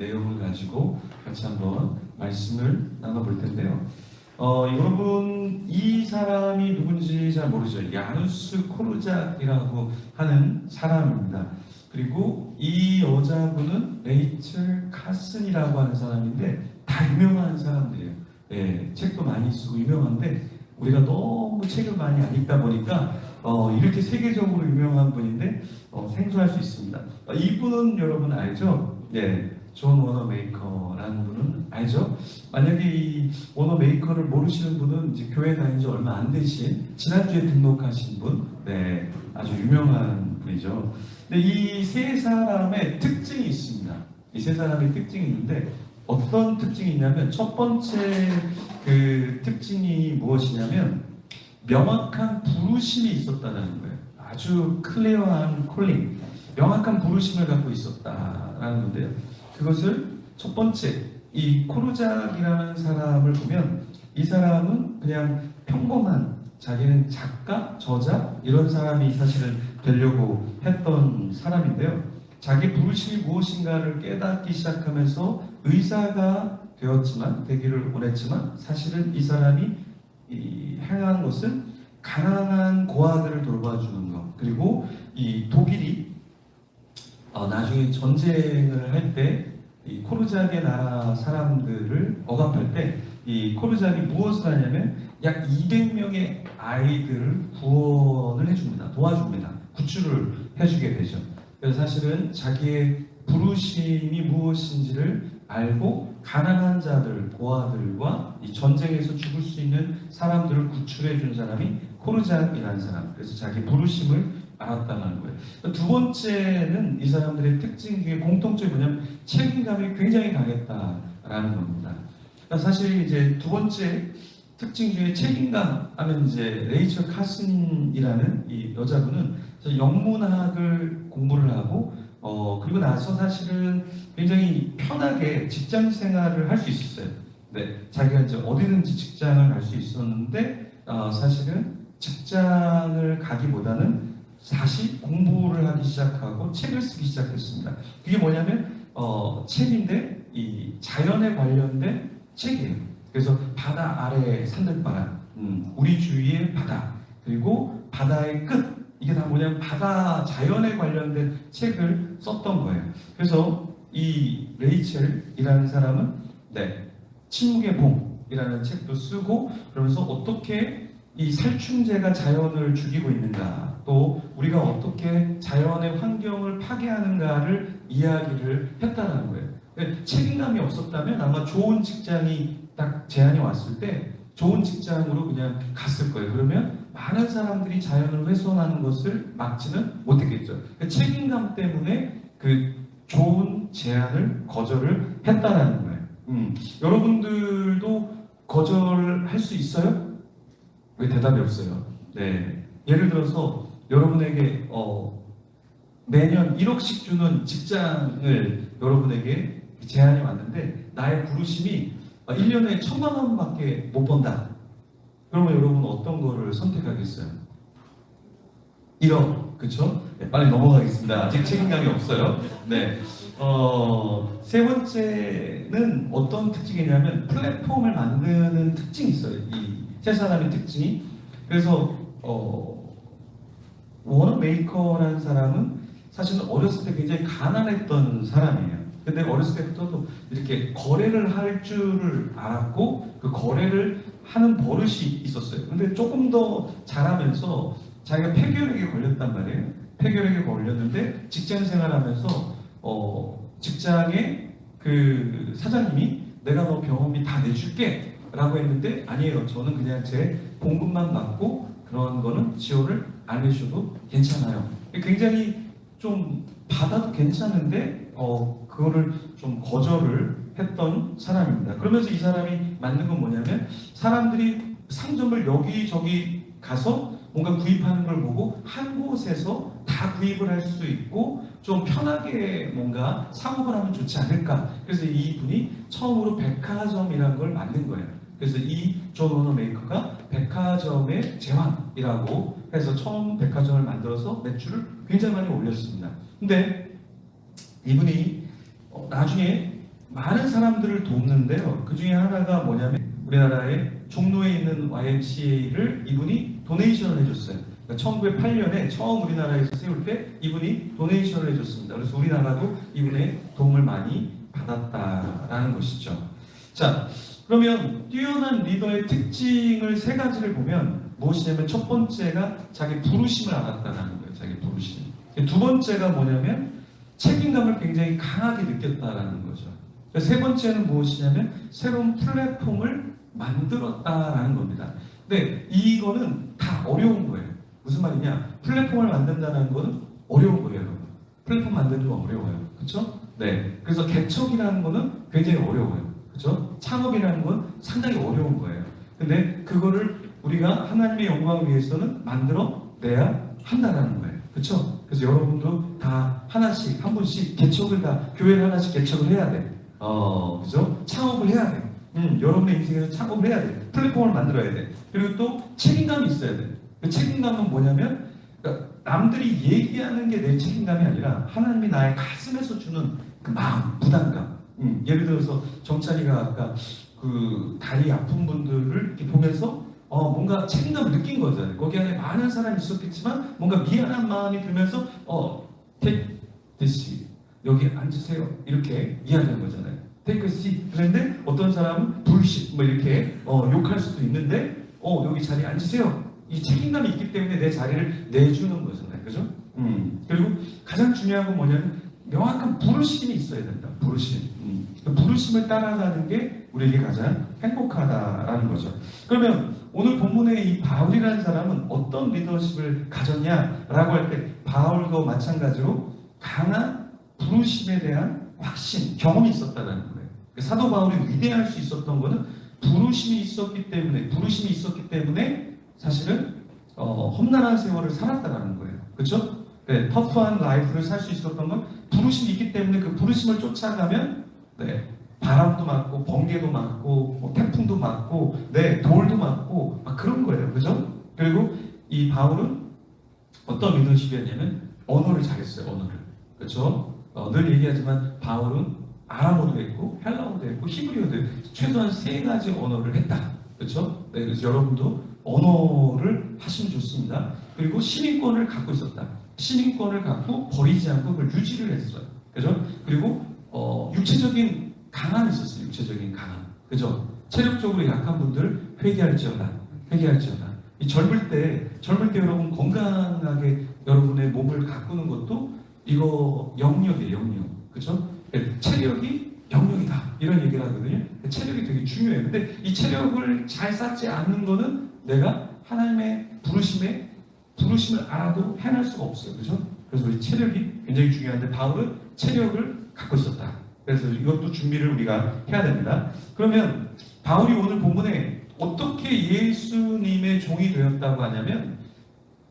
내용을 가지고 같이 한번 말씀을 나눠볼 텐데요. 어, 여러분 이 사람이 누군지 잘 모르죠. 야누스 코르작이라고 하는 사람입니다. 그리고 이 여자분은 레이첼 카슨이라고 하는 사람인데 다 유명한 사람들이에요. 예, 책도 많이 쓰고 유명한데 우리가 너무 책을 많이 안 읽다 보니까 어, 이렇게 세계적으로 유명한 분인데 어, 생소할 수 있습니다. 어, 이분은 여러분 알죠? 네, 존 워너 메이커라는 분은 알죠? 만약에 이 워너 메이커를 모르시는 분은 이제 교회 다닌 지 얼마 안 되신 지난주에 등록하신 분, 네, 아주 유명한 분이죠. 근데 이 세 사람의 특징이 있습니다. 이 세 사람의 특징이 있는데 어떤 특징이 있냐면 첫 번째 그 특징이 무엇이냐면 명확한 부르심이 있었다는 거예요. 아주 클리어한 콜링, 명확한 부르심을 갖고 있었다라는 건데요. 그것을 첫 번째 이 코르작이라는 사람을 보면 이 사람은 그냥 평범한 자기는 작가, 저자 이런 사람이 사실은 되려고 했던 사람인데요. 자기 부르심이 무엇인가를 깨닫기 시작하면서 의사가 되었지만 되기를 원했지만 사실은 이 사람이 이 행한 것은 가난한 고아들을 돌봐주는 것 그리고 이 독일이 어, 나중에 전쟁을 할 때 이 코르작의 나라 사람들을 억압할 때 이 코르작이 무엇을 하냐면 약 200명의 아이들을 구원을 해줍니다. 도와줍니다. 구출을 해주게 되죠. 그래서 사실은 자기의 부르심이 무엇인지를 알고 가난한 자들, 고아들과 이 전쟁에서 죽을 수 있는 사람들을 구출해 준 사람이 코르작이라는 사람. 그래서 자기 부르심을 알았다는 거예요. 두 번째는 이 사람들의 특징 중에 공통점이 뭐냐면 책임감이 굉장히 강했다라는 겁니다. 그러니까 사실 이제 두 번째 특징 중에 책임감 하면 이제 레이첼 카슨이라는 이 여자분은 영문학을 공부를 하고 어 그리고 나서 사실은 굉장히 편하게 직장 생활을 할 수 있었어요. 네, 자기가 이제 어디든지 직장을 갈 수 있었는데 어, 사실은 직장을 가기보다는 다시 공부를 하기 시작하고 책을 쓰기 시작했습니다. 그게 뭐냐면 어, 책인데 이 자연에 관련된 책이에요. 그래서 바다 아래 산들바람, 음, 우리 주위의 바다, 그리고 바다의 끝 이게 다 뭐냐면 바다 자연에 관련된 책을 썼던 거예요. 그래서 이 레이첼이라는 사람은 네 침묵의 봉이라는 책도 쓰고 그러면서 어떻게 이 살충제가 자연을 죽이고 있는가 또 우리가 어떻게 자연의 환경을 파괴하는가를 이야기를 했다는 거예요. 그러니까 책임감이 없었다면 아마 좋은 직장이 딱 제안이 왔을 때 좋은 직장으로 그냥 갔을 거예요. 그러면 많은 사람들이 자연을 훼손하는 것을 막지는 못했겠죠. 그 책임감 때문에 그 좋은 제안을 거절을 했다라는 거예요. 음, 여러분들도 거절할 수 있어요? 왜 대답이 없어요? 네. 예를 들어서 여러분에게 어, 매년 1억씩 주는 직장을 여러분에게 제안이 왔는데 나의 부르심이 1년에 천만 원밖에 못 번다. 그러면 여러분 어떤 거를 선택하겠어요? 1억, 그쵸? 네, 빨리 넘어가겠습니다. 아직 책임감이 없어요. 네. 어, 세 번째는 어떤 특징이냐면 플랫폼을 만드는 특징이 있어요. 이 세 사람의 특징이. 그래서, 어, 워너 메이커라는 사람은 사실은 어렸을 때 굉장히 가난했던 사람이에요. 근데 어렸을 때부터 이렇게 거래를 할 줄을 알았고 그 거래를 하는 버릇이 있었어요. 근데 조금 더 자라면서 자기가 폐결핵에 걸렸단 말이에요. 폐결핵에 걸렸는데 직장 생활하면서 어, 직장에 그 사장님이 내가 너 병원비 다 내줄게 라고 했는데 아니에요. 저는 그냥 제 봉급만 받고 그런 거는 지원을 안 해주셔도 괜찮아요. 굉장히 좀 받아도 괜찮은데 어 그거를 좀 거절을 했던 사람입니다. 그러면서 이 사람이 만든 건 뭐냐면 사람들이 상점을 여기저기 가서 뭔가 구입하는 걸 보고 한 곳에서 다 구입을 할 수 있고 좀 편하게 뭔가 사업을 하면 좋지 않을까. 그래서 이분이 처음으로 백화점이라는 걸 만든 거예요. 그래서 이존 오너 메이커가 백화점의 제왕이라고 해서 처음 백화점을 만들어서 매출을 굉장히 많이 올렸습니다. 근데 이분이 어, 나중에 많은 사람들을 돕는데요. 그 중에 하나가 뭐냐면 우리나라의 종로에 있는 YMCA를 이분이 도네이션을 해줬어요. 그러니까 1908년에 처음 우리나라에서 세울 때 이분이 도네이션을 해줬습니다. 그래서 우리나라도 이분의 도움을 많이 받았다라는 것이죠. 자, 그러면 뛰어난 리더의 특징을 세 가지를 보면 무엇이냐면 첫 번째가 자기 부르심을 알았다는 거예요. 자기 부르심. 두 번째가 뭐냐면 책임감을 굉장히 강하게 느꼈다라는 거죠. 세 번째는 무엇이냐면 새로운 플랫폼을 만들었다라는 겁니다. 근데 이거는 다 어려운 거예요. 무슨 말이냐? 플랫폼을 만든다는 거는 어려운 거예요, 여러분. 플랫폼 만드는 거 어려워요. 그렇죠? 네. 그래서 개척이라는 거는 굉장히 어려워요. 그렇죠? 창업이라는 건 상당히 어려운 거예요. 근데 그거를 우리가 하나님의 영광을 위해서는 만들어 내야 한다라는 거예요. 그렇죠? 그래서 여러분도 다 하나씩 한 분씩 개척을 다 교회를 하나씩 개척을 해야 돼. 어, 그죠? 창업을 해야 돼. 음, 여러분의 인생에서 창업을 해야 돼. 플랫폼을 만들어야 돼. 그리고 또 책임감이 있어야 돼. 그 책임감은 뭐냐면 그러니까 남들이 얘기하는 게 내 책임감이 아니라 하나님이 나의 가슴에서 주는 그 마음, 부담감. 음, 예를 들어서 정찬이가 아까 그 다리 아픈 분들을 보면서 어, 뭔가 책임감을 느낀 거잖아요. 거기 안에 많은 사람이 있었겠지만 뭔가 미안한 마음이 들면서 어, this 여기 앉으세요. 이렇게 이야기하는 거잖아요. seat. 그런데 어떤 사람은 불신 뭐 이렇게 어, 욕할 수도 있는데 어, 여기 자리에 앉으세요. 이 책임감이 있기 때문에 내 자리를 내주는 거잖아요. 그죠? 음. 그리고 가장 중요한 건 뭐냐면 명확한 부르심이 있어야 된다. 부르심. 음. 그 부르심을 따라가는 게 우리에게 가장 행복하다라는 거죠. 그러면 오늘 본문의 이 바울이라는 사람은 어떤 리더십을 가졌냐라고 할 때 바울도 마찬가지로 강한 부르심에 대한 확신, 경험이 있었다는 거예요. 사도 바울이 위대할 수 있었던 것은 부르심이 있었기 때문에 부르심이 있었기 때문에 사실은 어, 험난한 세월을 살았다는 거예요. 그렇죠? 네, 터프한 라이프를 살 수 있었던 건 부르심이 있기 때문에 그 부르심을 쫓아가면 네, 바람도 맞고 번개도 맞고 뭐 태풍도 맞고 네 돌도 맞고 막 그런 거예요, 그죠? 그리고 이 바울은 어떤 리더십이었냐면 언어를 잘했어요, 언어를 그렇죠? 어, 늘 얘기하지만 바울은 아람어도 했고 헬라어도 했고 히브리어도 했고 최소한 세 가지 언어를 했다, 그렇죠? 네, 그래서 여러분도 언어를 하시면 좋습니다. 그리고 시민권을 갖고 있었다. 시민권을 갖고 버리지 않고 그걸 유지를 했어요. 그죠? 그리고 어, 육체적인 강함이 있었어요. 육체적인 강함. 그죠? 체력적으로 약한 분들 회개할지어다. 회개할지어다. 이 젊을 때, 젊을 때 여러분 건강하게 여러분의 몸을 가꾸는 것도 이거 영역이에요, 영역. 그죠? 예, 체력이 영역이다. 이런 얘기를 하거든요. 체력이 되게 중요해요. 근데 이 체력을 잘 쌓지 않는 거는 내가 하나님의 부르심에 부르심을 알아도 해낼 수가 없어요. 그죠? 그래서 우리 체력이 굉장히 중요한데 바울은 체력을 갖고 있었다. 그래서 이것도 준비를 우리가 해야 됩니다. 그러면 바울이 오늘 본문에 어떻게 예수님의 종이 되었다고 하냐면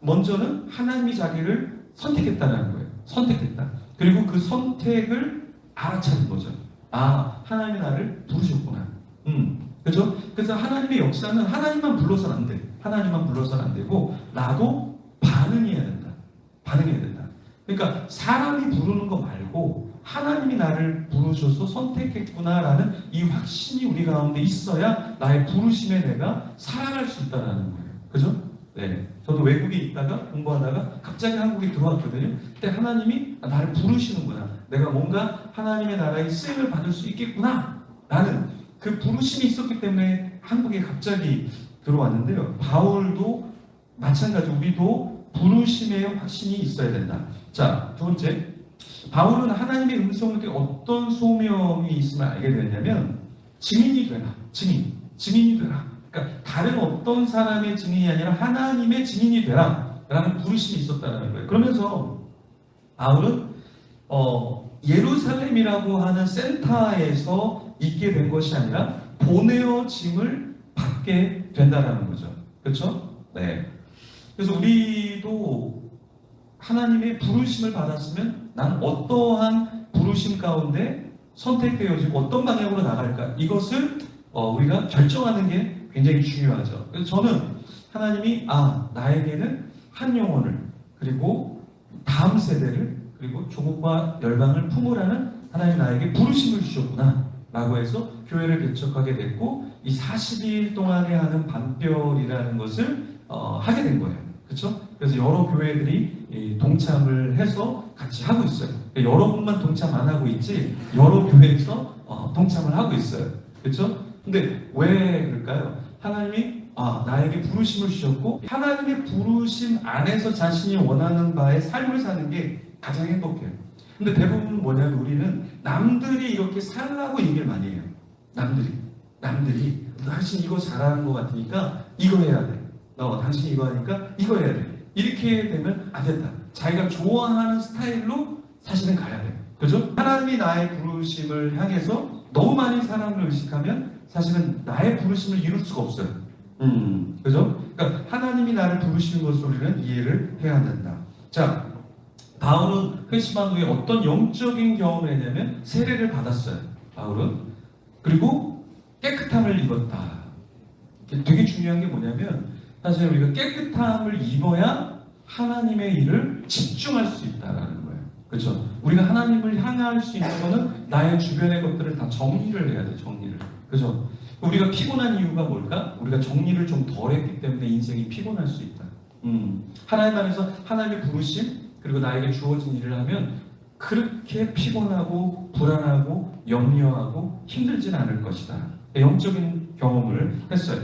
먼저는 하나님이 자기를 선택했다는 거예요. 선택했다. 그리고 그 선택을 알아차린 거죠. 아, 하나님이 나를 부르셨구나. 음, 그죠? 그래서 하나님의 역사는 하나님만 불러서는 안 돼. 하나님만 불러서는 안 되고 나도 반응해야 된다. 반응해야 된다. 그러니까 사람이 부르는 거 말고 하나님이 나를 부르셔서 선택했구나라는 이 확신이 우리 가운데 있어야 나의 부르심에 내가 살아갈 수 있다는 거예요. 그죠? 네. 저도 외국에 있다가 공부하다가 갑자기 한국에 들어왔거든요. 그때 하나님이 나를 부르시는구나. 내가 뭔가 하나님의 나라의 쓰임을 받을 수 있겠구나. 라는 그 부르심이 있었기 때문에 한국에 갑자기 들어왔는데요. 바울도 마찬가지 우리도 부르심의 확신이 있어야 된다. 자, 두 번째. 바울은 하나님의 듣고 어떤 소명이 있으면 알게 되냐면 증인이 되라. 증인. 증인이 되라. 그러니까 다른 어떤 사람의 증인이 아니라 하나님의 증인이 되라. 라는 부르심이 있었다는 거예요. 그러면서 바울은 어, 예루살렘이라고 하는 센터에서 있게 된 것이 아니라 보내어 짐을 받게 된다라는 거죠. 그렇죠? 네. 그래서 우리도 하나님의 부르심을 받았으면 난 어떠한 부르심 가운데 선택되어지고 어떤 방향으로 나갈까 이것을 어, 우리가 결정하는 게 굉장히 중요하죠. 그래서 저는 하나님이 아 나에게는 한 영혼을 그리고 다음 세대를 그리고 조국과 열방을 품으라는 하나님 나에게 부르심을 주셨구나. 라고 해서 교회를 개척하게 됐고 이 40일 동안에 하는 반별이라는 것을 어, 하게 된 거예요. 그렇죠? 그래서 여러 교회들이 이 동참을 해서 같이 하고 있어요. 그러니까 여러분만 동참 안 하고 있지 여러 교회에서 어, 동참을 하고 있어요. 그렇죠? 근데 왜 그럴까요? 하나님이 아, 나에게 부르심을 주셨고 하나님의 부르심 안에서 자신이 원하는 바의 삶을 사는 게 가장 행복해요. 근데 대부분 뭐냐면 우리는 남들이 이렇게 살라고 얘기를 많이 해요. 남들이 남들이 당신 이거 잘하는 것 같으니까 이거 해야 돼. 너 당신 이거 하니까 이거 해야 돼. 이렇게 되면 안 된다. 자기가 좋아하는 스타일로 사실은 가야 돼. 그죠? 하나님이 나의 부르심을 향해서 너무 많이 사람을 의식하면 사실은 나의 부르심을 이룰 수가 없어요. 음, 그죠? 그러니까 하나님이 나를 부르시는 것을 우리는 이해를 해야 된다. 자, 바울은 회심한 후에 어떤 영적인 경험을 했냐면 세례를 받았어요. 바울은 그리고 깨끗함을 입었다. 되게 중요한 게 뭐냐면 사실 우리가 깨끗함을 입어야 하나님의 일을 집중할 수 있다라는 거예요. 그렇죠? 우리가 하나님을 향할 수 있는 거는 나의 주변의 것들을 다 정리를 해야 돼. 정리를. 그렇죠? 우리가 피곤한 이유가 뭘까? 우리가 정리를 좀 덜 했기 때문에 인생이 피곤할 수 있다. 음. 하나님 안에서 하나님의 부르심 그리고 나에게 주어진 일을 하면 그렇게 피곤하고 불안하고 염려하고 힘들진 않을 것이다. 영적인 경험을 했어요.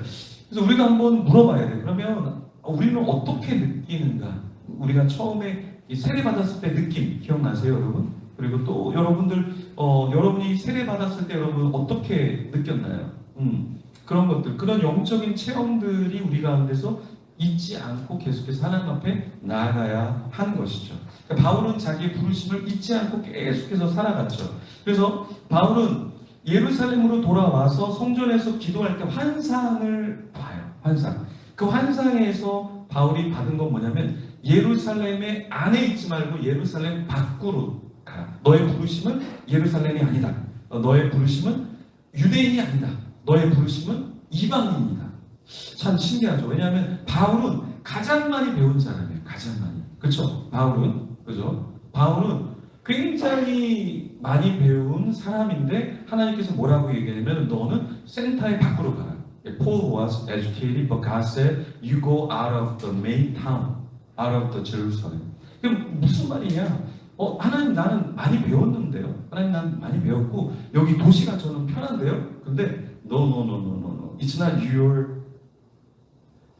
그래서 우리가 한번 물어봐야 돼. 그러면 우리는 어떻게 느끼는가? 우리가 처음에 이 세례 받았을 때 느낌 기억나세요, 여러분? 그리고 또 여러분들 어, 여러분이 세례 받았을 때 여러분 어떻게 느꼈나요? 음, 그런 것들, 그런 영적인 체험들이 우리 가운데서 잊지 않고 계속해서 하나님 앞에 나아가야 하는 것이죠. 그러니까 바울은 자기의 부르심을 잊지 않고 계속해서 살아갔죠. 그래서 바울은 예루살렘으로 돌아와서 성전에서 기도할 때 환상을 봐요. 환상. 그 환상에서 바울이 받은 건 뭐냐면 예루살렘의 안에 있지 말고 예루살렘 밖으로 가라. 너의 부르심은 예루살렘이 아니다. 어, 너의 부르심은 유대인이 아니다. 너의 부르심은 이방인이다. 참 신기하죠. 왜냐하면 바울은 가장 많이 배운 사람이에요. 가장 많이. 그렇죠? 바울은 그죠? 바울은 굉장히 많이 배운 사람인데 하나님께서 뭐라고 얘기하냐면 너는 센터의 밖으로 가라. Paul was educated, but God said, "You go out of the main town, out of the Jerusalem." 그럼 무슨 말이냐? 어, 하나님 나는 많이 배웠는데요. 하나님 나는 많이 배웠고 여기 도시가 저는 편한데요. 근데 no, no, no, no, no, no. It's not your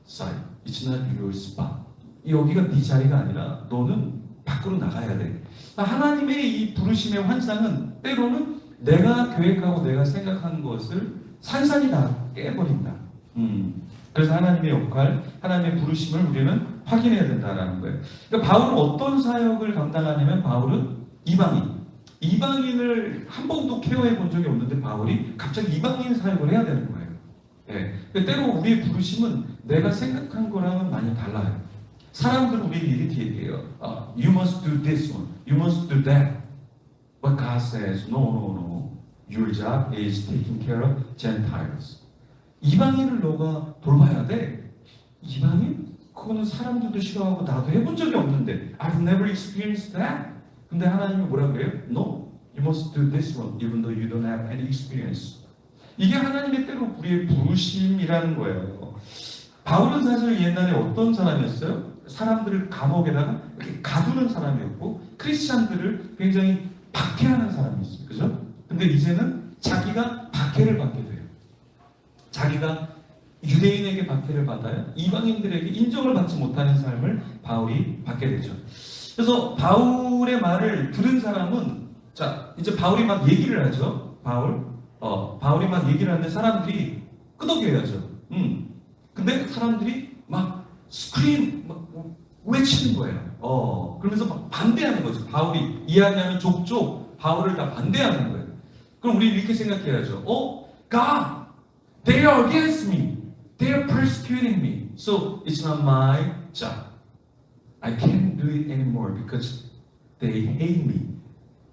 side. It's not your spot. 여기가 네 자리가 아니라 너는 밖으로 나가야 돼. 하나님의 이 부르심의 환상은 때로는 내가 계획하고 내가 생각한 것을 산산이 다 깨버린다. 음. 그래서 하나님의 역할, 하나님의 부르심을 우리는 확인해야 된다라는 거예요. 그러니까 바울은 어떤 사역을 감당하냐면 바울은 이방인. 이방인을 한 번도 케어해 본 적이 없는데 바울이 갑자기 이방인 사역을 해야 되는 거예요. 예. 때로 우리의 부르심은 내가 생각한 거랑은 많이 달라요. 사람들은 우리를 이렇게 얘기해요. 아, you must do this one. You must do that. But God says, no, no, no. Your job is taking care of Gentiles. 이방인을 너가 돌봐야 돼. 이방인? 그거는 사람들도 싫어하고 나도 해본 적이 없는데 I've never experienced that. 근데 하나님이 뭐라 그래요? No. You must do this one even though you don't have any experience. 이게 하나님의 때로 우리의 부르심이라는 거예요. 바울은 사실 옛날에 어떤 사람이었어요? 사람들을 감옥에다가 가두는 사람이었고 크리스찬들을 굉장히 박해하는 사람이었어요. 그죠? 근데 이제는 자기가 박해를 받게 돼요. 자기가 유대인에게 박해를 받아요. 이방인들에게 인정을 받지 못하는 삶을 바울이 받게 되죠. 그래서 바울의 말을 들은 사람은 자 이제 바울이 막 얘기를 하죠. 바울 어 바울이 막 얘기를 하는데 사람들이 끄덕여야죠. 음 근데 사람들이 막 스크린 막 외치는 거예요. 어 그러면서 막 반대하는 거죠. 바울이 이야기하는 족족 바울을 다 반대하는 거예요. 그럼 우리 이렇게 생각해야죠. 어 God They are against me. They are persecuting me. So it's not my job. I can't do it anymore because they hate me.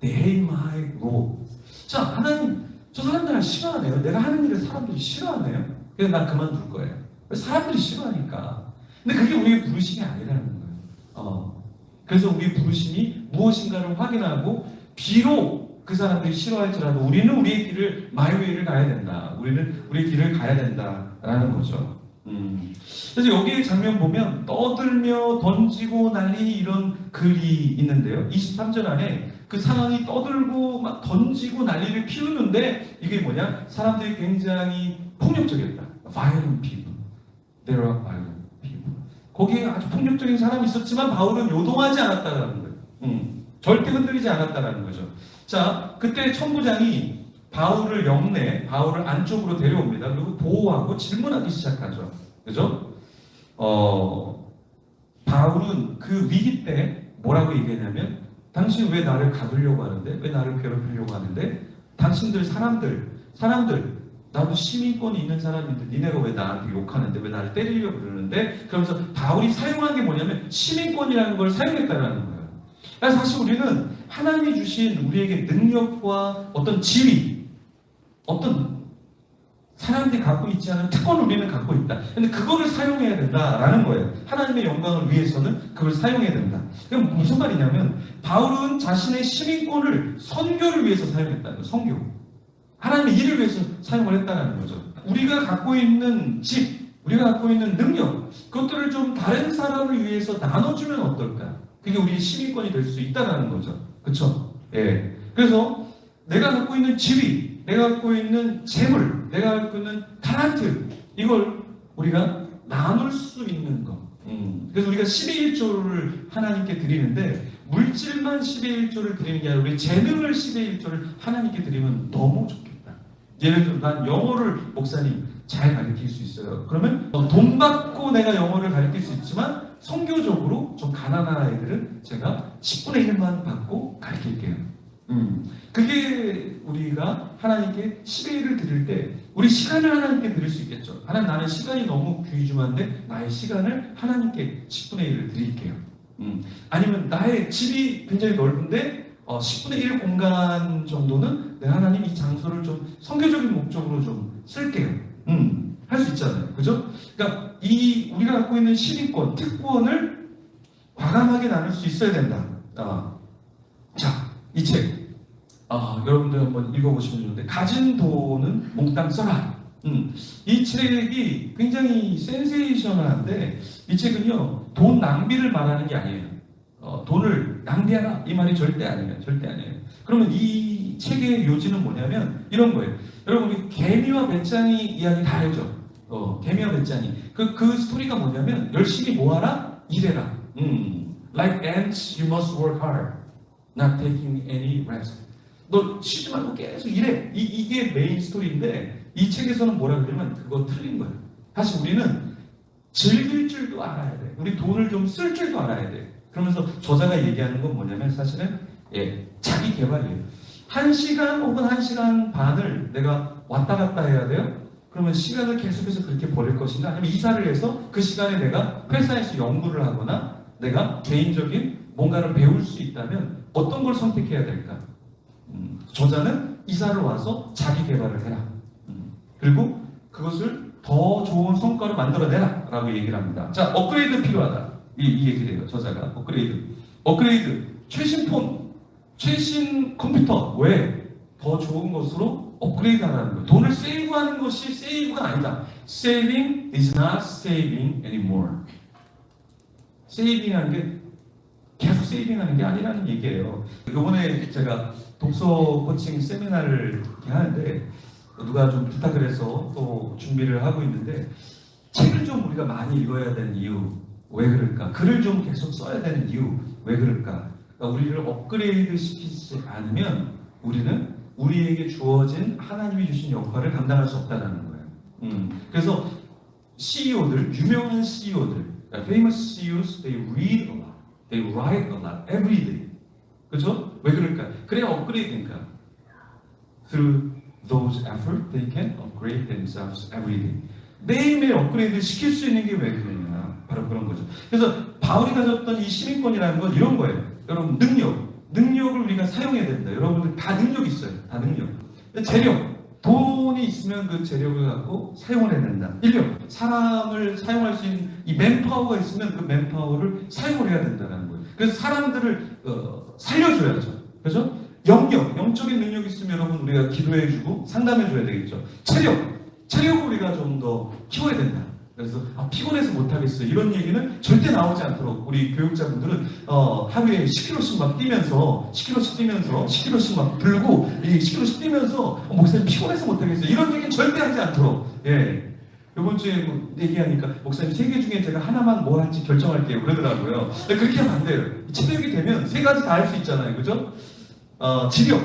They hate my role. 자, 하나님, 저 사람들 싫어하네요. 내가 하는 일을 사람들이 싫어하네요. 그래서 난 그만둘 거예요. 사람들이 싫어하니까. 근데 그게 우리의 부르심이 아니라는 거예요. 어. 그래서 우리의 부르심이 무엇인가를 확인하고 비록 그 사람들이 싫어할지라도 우리는 우리의 길을 마이웨이를 가야 된다. 우리는 우리의 길을 가야 된다라는 거죠. 음. 그래서 여기 장면 보면 떠들며 던지고 난리 이런 글이 있는데요. 23절 안에 그 상황이 떠들고 막 던지고 난리를 피우는데 이게 뭐냐? 사람들이 굉장히 폭력적이었다. Violent people. There are violent people. 거기에 아주 폭력적인 사람이 있었지만 바울은 요동하지 않았다는 거예요. 음, 절대 흔들리지 않았다는 거죠. 자, 그때 천부장이 바울을 영내, 바울을 안쪽으로 데려옵니다. 그리고 보호하고 질문하기 시작하죠. 그죠? 어, 바울은 그 위기 때 뭐라고 얘기했냐면, 당신 왜 나를 가두려고 하는데? 왜 나를 괴롭히려고 하는데? 당신들 사람들, 사람들, 나도 시민권이 있는 사람인데 니네가 왜 나한테 욕하는데 왜 나를 때리려고 그러는데 그러면서 바울이 사용한 게 뭐냐면 시민권이라는 걸 사용했다라는 거예요. 그래서 사실 우리는 하나님이 주신 우리에게 능력과 어떤 지위, 어떤 사람들이 갖고 있지 않은 특권을 우리는 갖고 있다. 근데 그거를 사용해야 된다라는 거예요. 하나님의 영광을 위해서는 그걸 사용해야 된다. 그럼 무슨 말이냐면 바울은 자신의 시민권을 선교를 위해서 사용했다는 거예요. 선교. 하나님의 일을 위해서 사용을 했다는 거죠. 우리가 갖고 있는 집, 우리가 갖고 있는 능력, 그것들을 좀 다른 사람을 위해서 나눠주면 어떨까? 그게 우리의 시민권이 될 수 있다는 거죠. 그쵸? 예. 그래서 내가 갖고 있는 지위, 내가 갖고 있는 재물, 내가 갖고 있는 타란트, 이걸 우리가 나눌 수 있는 것. 음. 그래서 우리가 12일 조를 하나님께 드리는데, 물질만 12일 조를 드리는 게 아니라 우리 재능을 12일 조를 하나님께 드리면 너무 좋겠다. 예를 들어 난 영어를 목사님 잘 가르칠 수 있어요. 그러면 돈 받고 내가 영어를 가르칠 수 있지만 성교적으로 좀 가난한 아이들은 제가 10분의 1만 받고 가르칠게요. 음, 그게 우리가 하나님께 11을 드릴 때 우리 시간을 하나님께 드릴 수 있겠죠. 하나님 나는 시간이 너무 귀중한데 나의 시간을 하나님께 10분의 1을 드릴게요. 음, 아니면 나의 집이 굉장히 넓은데 어, 10분의 1 공간 정도는 내 하나님 이 장소를 좀 성교적인 목적으로 좀 쓸게요. 음, 할 수 있잖아요. 그죠? 그러니까 이 우리가 갖고 있는 시민권, 특권을 과감하게 나눌 수 있어야 된다. 아, 자, 이 책. 아, 여러분들 한번 읽어보시면 좋은데 가진 돈은 몽땅 써라. 음, 이 책이 굉장히 센세이셔널한데 이 책은요 돈 낭비를 말하는 게 아니에요. 어, 돈을 낭비하라 이 말이 절대 아니에요. 절대 아니에요. 그러면 이 책의 요지는 뭐냐면 이런 거예요. 여러분 우리 개미와 배짱이 이야기 다 알죠? 어, 개미와 배짱이 그, 그 스토리가 뭐냐면 열심히 뭐하라? 일해라. 음, like ants you must work hard, not taking any rest. 너 쉬지 말고 계속 일해. 이, 이게 메인 스토리인데 이 책에서는 뭐라 그러냐면 그거 틀린 거예요. 사실 우리는 즐길 줄도 알아야 돼. 우리 돈을 좀 쓸 줄도 알아야 돼. 그러면서 저자가 얘기하는 건 뭐냐면 사실은 예, 자기 개발이에요. 한 시간 혹은 한 시간 반을 내가 왔다 갔다 해야 돼요. 그러면 시간을 계속해서 그렇게 버릴 것인가? 아니면 이사를 해서 그 시간에 내가 회사에서 연구를 하거나 내가 개인적인 뭔가를 배울 수 있다면 어떤 걸 선택해야 될까? 음, 저자는 이사를 와서 자기 개발을 해라. 음, 그리고 그것을 더 좋은 성과를 만들어내라. 라고 얘기를 합니다. 자, 업그레이드 필요하다. 이, 이 얘기를 해요. 저자가. 업그레이드. 업그레이드. 최신 폰. 최신 컴퓨터. 왜? 더 좋은 것으로 업그레이드 하라는 거예요. 돈을 세이브하는 것이 세이브가 아니다. Saving is not saving anymore. 세이빙하는 게 계속 세이빙하는 게 아니라는 얘기예요. 이번에 제가 독서 코칭 세미나를 하는데 누가 좀 부탁을 해서 또 준비를 하고 있는데 책을 좀 우리가 많이 읽어야 되는 이유 왜 그럴까? 글을 좀 계속 써야 되는 이유 왜 그럴까? 그러니까 우리를 업그레이드 시키지 않으면 우리는 우리에게 주어진 하나님이 주신 역할을 감당할 수 없다는 거예요. 음, 그래서 CEO들, 유명한 CEO들, famous CEOs, they read a lot, they write a lot every day. 그죠? 왜 그럴까? 그래야 업그레이드니까. Through those efforts, they can upgrade themselves every day. 매일매일 업그레이드 시킬 수 있는 게 왜 그러냐? 바로 그런 거죠. 그래서 바울이 가졌던 이 시민권이라는 건 이런 거예요. 여러분 능력, 능력을 우리가 사용해야 됩니다. 여러분들 다 능력 있어요. 다 능력. 재력, 돈이 있으면 그 재력을 갖고 사용을 해야 된다. 인력, 사람을 사용할 수 있는 이 맨파워가 있으면 그 맨파워를 사용을 해야 된다는 거예요. 그래서 사람들을 어, 살려줘야죠. 그죠? 영역, 영적인 능력이 있으면 여러분 우리가 기도해주고 상담해줘야 되겠죠. 체력, 체력을 우리가 좀 더 키워야 된다. 그래서 아, 피곤해서 못하겠어요. 이런 얘기는 절대 나오지 않도록 우리 교육자분들은 어, 하루에 10km씩 막 뛰면서 10km씩 뛰면서 10km씩 막 들고 이 10km씩 뛰면서 어, 목사님 피곤해서 못하겠어요. 이런 얘기는 절대 하지 않도록 예. 이번 주에 뭐 얘기하니까 목사님 세 개 중에 제가 하나만 뭐 할지 결정할게요 그러더라고요. 근데 그렇게 하면 안 돼요. 체력이 되면 세 가지 다 할 수 있잖아요, 그죠? 어, 지력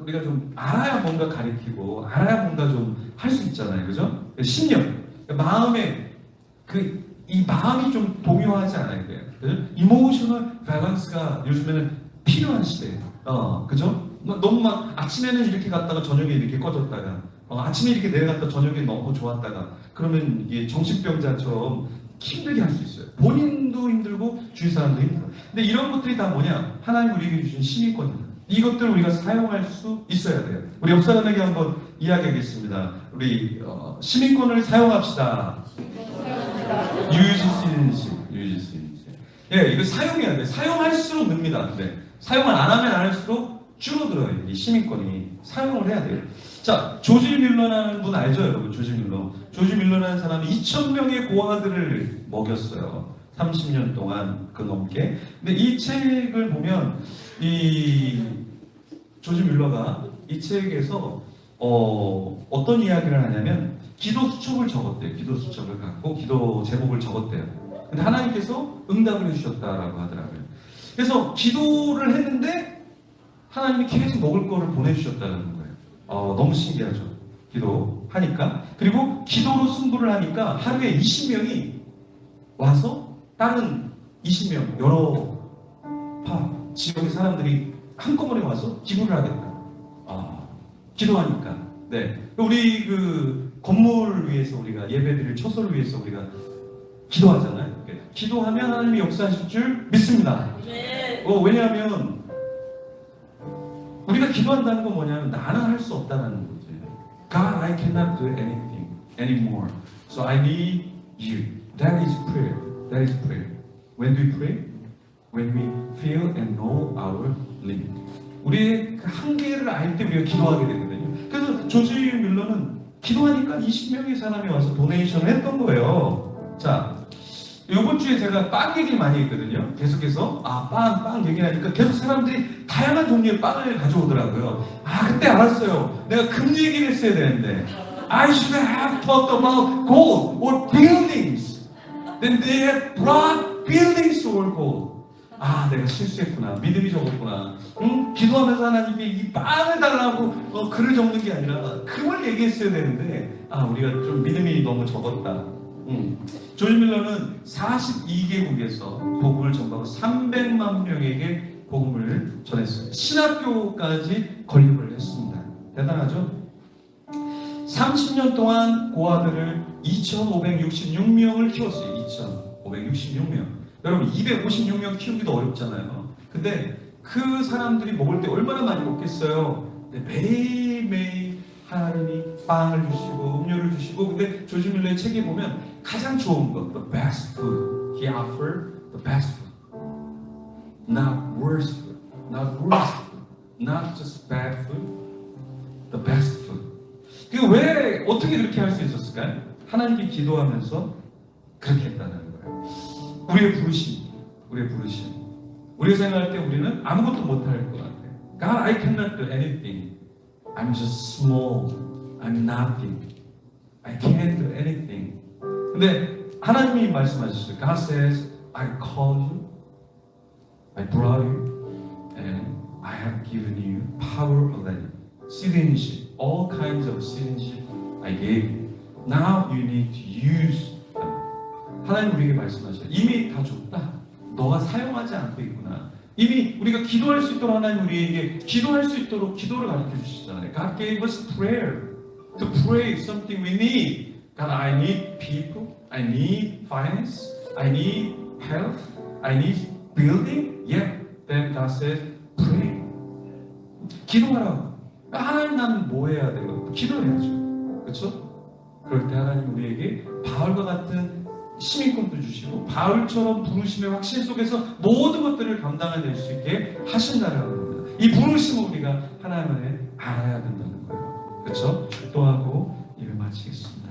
우리가 좀 알아야 뭔가 가리키고 알아야 뭔가 좀 할 수 있잖아요, 그죠? 심력 마음에 그 이 마음이 좀 동요하지 않아야 돼요. 그죠? 이모셔널 밸런스가 요즘에는 필요한 시대예요. 어, 그죠? 뭐 너무 막 아침에는 이렇게 갔다가 저녁에 이렇게 꺼졌다가 어, 아침에 이렇게 내려갔다 저녁에 너무 좋았다가 그러면 이게 정신병자처럼 힘들게 할 수 있어요. 본인도 힘들고 주위 사람도 힘들어. 근데 이런 것들이 다 뭐냐? 하나님 우리에게 주신 시민권입니다. 이것들을 우리가 사용할 수 있어야 돼요. 우리 옆 사람에게 한번 이야기하겠습니다. 우리 어, 시민권을 사용합시다. 유지신식, 유지신식. 예, 이거 사용해야 돼. 사용할수록 늡니다. 근데 사용을 안 하면 안 할수록 줄어들어요. 이 시민권이 사용을 해야 돼요. 자, 조지 밀러라는 분 알죠, 여러분? 조지 밀러. 조지 밀러라는 사람이 2천 명의 고아들을 먹였어요. 30년 동안 그 넘게. 근데 이 책을 보면 이 조지 밀러가 이 책에서 어, 어떤 이야기를 하냐면 기도 수첩을 적었대요. 기도 수첩을 갖고 기도 제목을 적었대요. 근데 하나님께서 응답을 해주셨다라고 하더라고요. 그래서 기도를 했는데 하나님이 계속 먹을 거를 보내주셨다는 거예요. 어, 너무 신기하죠. 기도하니까. 그리고 기도로 승부를 하니까 하루에 20명이 와서 다른 20명, 여러 파, 지역의 사람들이 한꺼번에 와서 기도를 하겠다. 아, 기도하니까. 네. 우리 그 건물 위해서 우리가 예배드릴 처소를 위해서 우리가 기도하잖아요. 이렇게 기도하면 하나님이 역사하실 줄 믿습니다. 어, 왜냐하면 우리가 기도한다는 건 뭐냐면 나는 할 수 없다는 거지. God, I cannot do anything anymore. So I need you. That is prayer. That is prayer. When we pray? When we feel and know our limit. 우리의 그 한계를 알 때 우리가 기도하게 되거든요. 그래서 조지 밀러는 기도하니까 20명의 사람이 와서 도네이션을 했던 거예요. 자, 이번 주에 제가 빵 얘기를 많이 했거든요. 계속해서 아, 빵, 빵 얘기하니까 계속 사람들이 다양한 종류의 빵을 가져오더라고요. 아, 그때 알았어요. 내가 금 얘기를 했어야 되는데. I should have talked about gold or buildings. Then they had brought buildings or gold. 아, 내가 실수했구나. 믿음이 적었구나. 응? 기도하면서 하나님이 이 빵을 달라고 어, 글을 적는 게 아니라 금을 얘기했어야 되는데, 아, 우리가 좀 믿음이 너무 적었다. 응. 조지 밀러는 42개국에서 복음을 전하고 300만 명에게 복음을 전했어요. 신학교까지 건립을 했습니다. 대단하죠? 30년 동안 고아들을 2,566명을 키웠어요. 2,566명. 여러분 256명 키우기도 어렵잖아요. 근데 그 사람들이 먹을 때 얼마나 많이 먹겠어요. 근데 매일매일 하나님이 빵을 주시고 음료를 주시고 근데 조지 밀러의 책에 보면 가장 좋은 것 the best food he offered the best food not worst food not worst food not just bad food the best food 그왜 어떻게 그렇게 할 수 있었을까요? 하나님께 기도하면서 그렇게 했다는. 우리의 부르심, 우리의 부르심. 우리가 생각할 때 우리는 아무것도 못할 것 같아요. God, I cannot do anything. I'm just small. I'm nothing. I can't do anything. 근데 하나님이 말씀하셨어요. God says, I called you, I brought you, and I have given you power already. citizenship, all kinds of citizenship I gave you. Now you need to use them. 하나님 우리에게 말씀하셔요. 이미 다 줬다. 너가 사용하지 않고 있구나. 이미 우리가 기도할 수 있도록 하나님 우리에게 기도할 수 있도록 기도를 가르쳐 주시잖아요. God gave us prayer. To pray something we need. God, I need people. I need finance. I need health. I need building. Yeah. Then God says, pray. 기도하라고. 하나님 나는 뭐 해야 돼요? 기도해야죠. 그렇죠? 그럴 때 하나님 우리에게 바울과 같은 시민권도 주시고 바울처럼 부르심의 확신 속에서 모든 것들을 감당해낼 수 있게 하신다라는 겁니다. 이 부르심을 우리가 하나만에 알아야 된다는 거예요. 그렇죠? 기도하고 일을 마치겠습니다.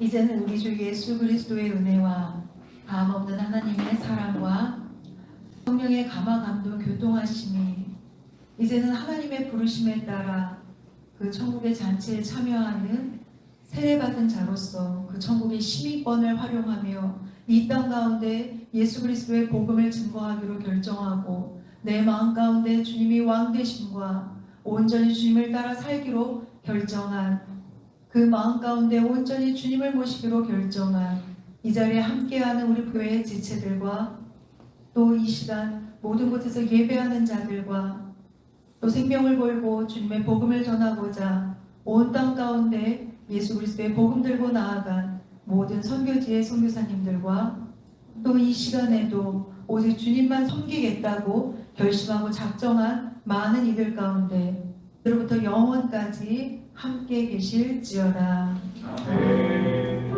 이제는 우리 주 예수 그리스도의 은혜와 다함없는 하나님의 사랑과 성령의 감화 감동 교통하심이 이제는 하나님의 부르심에 따라 그 천국의 잔치에 참여하는 세례받은 자로서 그 천국의 시민권을 활용하며 이 땅 가운데 예수 그리스도의 복음을 증거하기로 결정하고 내 마음 가운데 주님이 왕 되심과 온전히 주님을 따라 살기로 결정한 그 마음 가운데 온전히 주님을 모시기로 결정한 이 자리에 함께하는 우리 교회의 지체들과 또 이 시간 모든 곳에서 예배하는 자들과 또 생명을 걸고 주님의 복음을 전하고자 온 땅 가운데 예수 그리스도의 복음 들고 나아간 모든 선교지의 선교사님들과 또 이 시간에도 오직 주님만 섬기겠다고 결심하고 작정한 많은 이들 가운데 그로부터 영원까지 함께 계실지어다. 아멘.